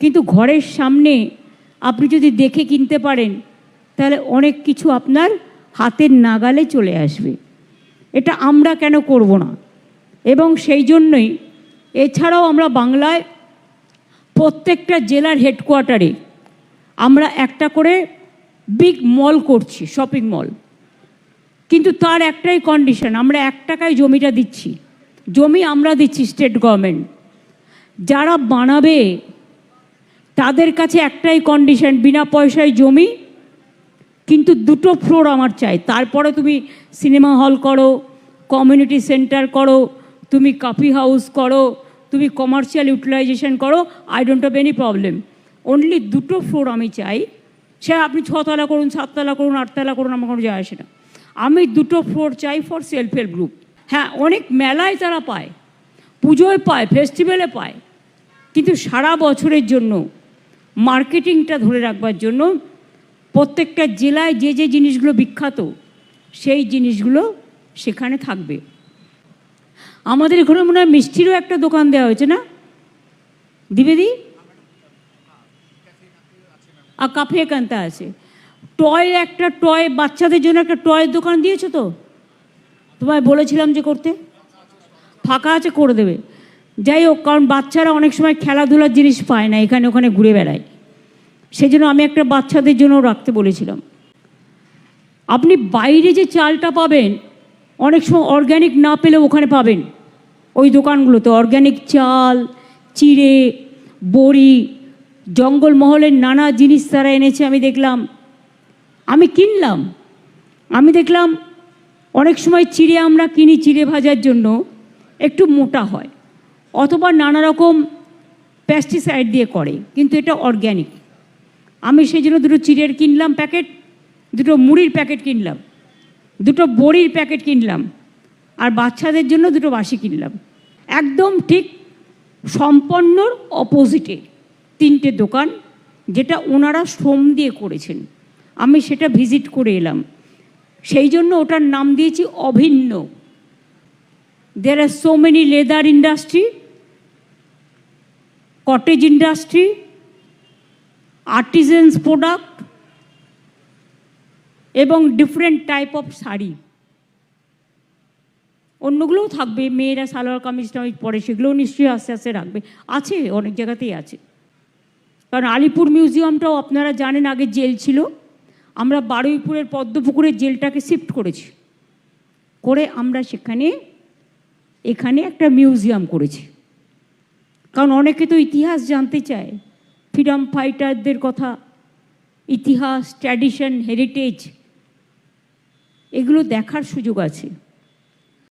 কিন্তু ঘরের সামনে আপনি যদি দেখে কিনতে পারেন, তাহলে অনেক কিছু আপনার হাতের নাগালে চলে আসবে। এটা আমরা কেন করব না? এবং সেই জন্যই এছাড়াও আমরা বাংলায় প্রত্যেকটা জেলার হেডকোয়ার্টারে আমরা একটা করে বিগ মল করছি, শপিং মল। কিন্তু তার একটাই কন্ডিশন, আমরা এক টাকায় জমিটা দিচ্ছি। জমি আমরা দিচ্ছি স্টেট গভর্নমেন্ট। যারা বানাবে তাদের কাছে একটাই কন্ডিশন বিনা পয়সায় জমি, কিন্তু দুটো ফ্লোর আমার চাই। তারপরে তুমি সিনেমা হল করো কমিউনিটি সেন্টার করো, তুমি কফি হাউস করো, তুমি কমার্শিয়াল ইউটিলাইজেশন করো I don't have any problem only দুটো ফ্লোর আমি চাই। সে আপনি ছতলা করুন, সাততলা করুন, আটতলা করুন, আমার কোনো যায় আসে না। আমি দুটো ফ্লোর চাই ফর সেলফ হেল্প গ্রুপ হ্যাঁ অনেক মেলায় তারা পায়, পুজোয় পায় ফেস্টিভ্যালে পায়, কিন্তু সারা বছরের জন্য মার্কেটিংটা ধরে রাখবার জন্য প্রত্যেকটা জেলায় যে যে জিনিসগুলো বিখ্যাত, সেই জিনিসগুলো সেখানে থাকবে। আমাদের এখানে মনে হয় মিষ্টিরও একটা দোকান দেওয়া হয়েছে না? দিবেদি আর কাফে কান্তা আছে। টয় একটা টয়, বাচ্চাদের জন্য একটা টয়ের দোকান দিয়েছ তো? তোমায় বলেছিলাম যে করতে? ফাঁকা আছে, করে দেবে। যাই হোক কারণ বাচ্চারা অনেক সময় খেলাধুলার জিনিস পায় না, এখানে ওখানে ঘুরে বেড়ায়। সেই জন্য আমি একটা বাচ্চাদের জন্য রাখতে বলেছিলাম। আপনি বাইরে যে চালটা পাবেন, অনেক সময় অর্গ্যানিক না পেলেও ওখানে পাবেন। ওই দোকানগুলোতে অর্গ্যানিক চাল, চিড়ে, বড়ি, জঙ্গলমহলের নানা জিনিস তারা এনেছে, আমি দেখলাম। আমি কিনলাম। আমি দেখলাম অনেক সময় চিড়ে আমরা কিনি, চিড়ে ভাজার জন্য। একটু মোটা হয়। অথবা নানা রকম প্যাস্টিসাইড দিয়ে করে, কিন্তু এটা অর্গ্যানিক আমি সেই জন্য দুটো চিড়ের কিনলাম প্যাকেট, দুটো মুড়ির প্যাকেট কিনলাম, দুটো বড়ির প্যাকেট কিনলাম, আর বাচ্চাদের জন্য দুটো বাসি কিনলাম। একদম ঠিক সম্পন্নর অপোজিটে তিনটে দোকান, যেটা ওনারা শ্রম দিয়ে করেছেন। আমি সেটা ভিজিট করে এলাম। সেই জন্য ওটার নাম দিয়েছি অভিন্ন। দের আর so many leather industry cottage industry artisans product এবং ডিফারেন্ট টাইপ অফ শাড়ি। অন্যগুলোও থাকবে, মেয়েরা সালোয়ার কামিজ টামিজ পরে সেগুলোও নিশ্চয়ই আস্তে আস্তে রাখবে। আছে, অনেক জায়গাতেই আছে। কারণ আলিপুর মিউজিয়ামটাও আপনারা জানেন, আগে জেল ছিল। আমরা বারুইপুরের পদ্মপুকুরের জেলটাকে শিফট করেছি। করে আমরা সেখানে এখানে একটা মিউজিয়াম করেছে। কারণ অনেকে তো ইতিহাস জানতে চায়। ফ্রিডম ফাইটারদের কথা, ইতিহাস, ট্র্যাডিশন, হেরিটেজ, এগুলো দেখার সুযোগ আছে।